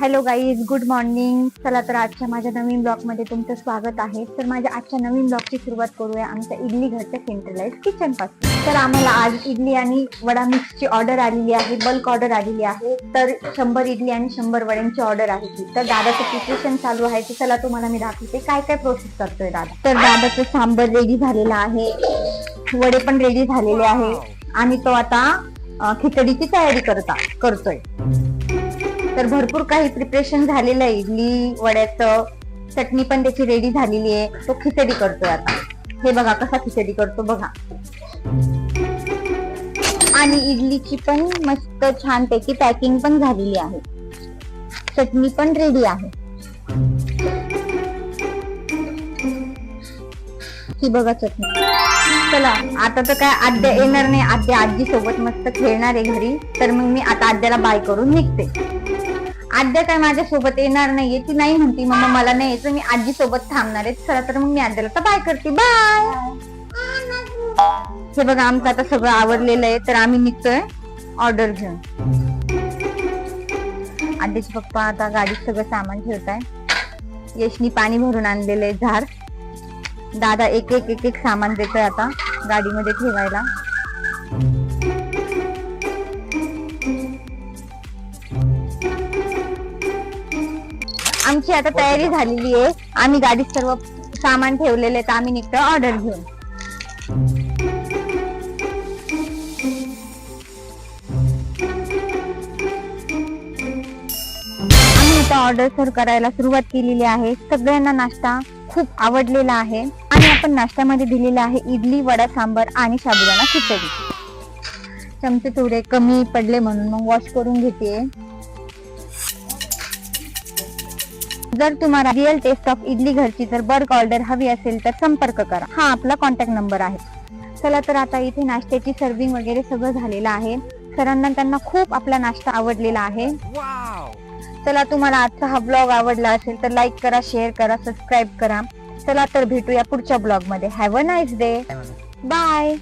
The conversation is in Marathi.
हॅलो गाईज गुड मॉर्निंग चला तर आजच्या माझ्या नवीन ब्लॉगमध्ये तुमचं स्वागत आहे. तर माझ्या आजच्या नवीन ब्लॉगची सुरुवात करूया. आमच्या इडली घरच्या सेंट्रलाइज किचनपासून. तर आम्हाला आज इडली आणि वडा मिक्सची ऑर्डर आलेली आहे. बल्क ऑर्डर आलेली आहे. तर शंभर इडली आणि शंभर वड्यांची ऑर्डर आहे ती. तर दादाचं प्रिपरेशन चालू आहे. तर चला तुम्हाला मी दाखवते काय काय प्रोसेस करतोय दादा. तर दादाचं सांबर रेडी झालेलं आहे. वडे पण रेडी झालेले आहे. आणि तो आता खिचडीची तयारी करता करतोय. तर भरपूर काही प्रिपरेशन झालेलं आहे. इडली वड्याचं. चटणी पण त्याची रेडी झालेली आहे. तो खिचडी करतोय आता. हे बघा कसा खिचडी करतो बघा. आणि इडलीची पण मस्त छानपैकी पॅकिंग पण झालेली आहे. चटणी पण रेडी आहे. ही बघा चटणी. चला आता तर काय आद्या येणार नाही. आद्या आजी सोबत मस्त खेळणार आहे घरी. तर मग मी आता आद्याला बाय करून निघते. आद्या काय माझ्या सोबत येणार नाहीये ती नाही म्हणती मम्मा मला नाही यायचं मी आजी सोबत थांबणार आहे. चला तर मग मी आद्याला तर बाय करते. बाय हे बघा आमचं आता सगळं आवडलेलं आहे तर आम्ही निघतोय. ऑर्डर घेऊन. आद्याचे पप्पा आता गाडीत सगळं सामान ठेवताय. यशनी पाणी भरून आणलेलं आहे झाड. दादा एक एक एक एक सामान देतोय आता गाडीमध्ये ठेवायला. आमची आता तयारी झालेली आहे. आम्ही गाडीत सर्व सामान ठेवलेले तर आम्ही निघतो ऑर्डर घेऊन. आम्ही आता ऑर्डर सर्व करायला सुरुवात केलेली आहे. सगळ्यांना नाश्ता खूप आवडलेला आहे. आणि आपण नाश्त्यामध्ये दिलेला आहे इडली वडा सांबर आणि साबुदाणा खिचडी. चमचे थोडे कमी पडले म्हणून मग वॉश करून घेते. जर तुम्हाला रिअल टेस्ट ऑफ इडली घरची जर बर्क ऑर्डर हवी असेल तर संपर्क करा. हा आपला कॉन्टॅक्ट नंबर आहे. चला तर आता इथे नाश्त्याची सर्विंग वगैरे सगळं झालेलं आहे. सरांना त्यांना खूप आपला नाश्ता आवडलेला आहे. चला तुम्हाला आजचा हा ब्लॉग आवडला असेल तर लाईक करा शेअर करा सबस्क्राईब करा. चला तर भेटूया पुढच्या ब्लॉगमध्ये. Have a nice day bye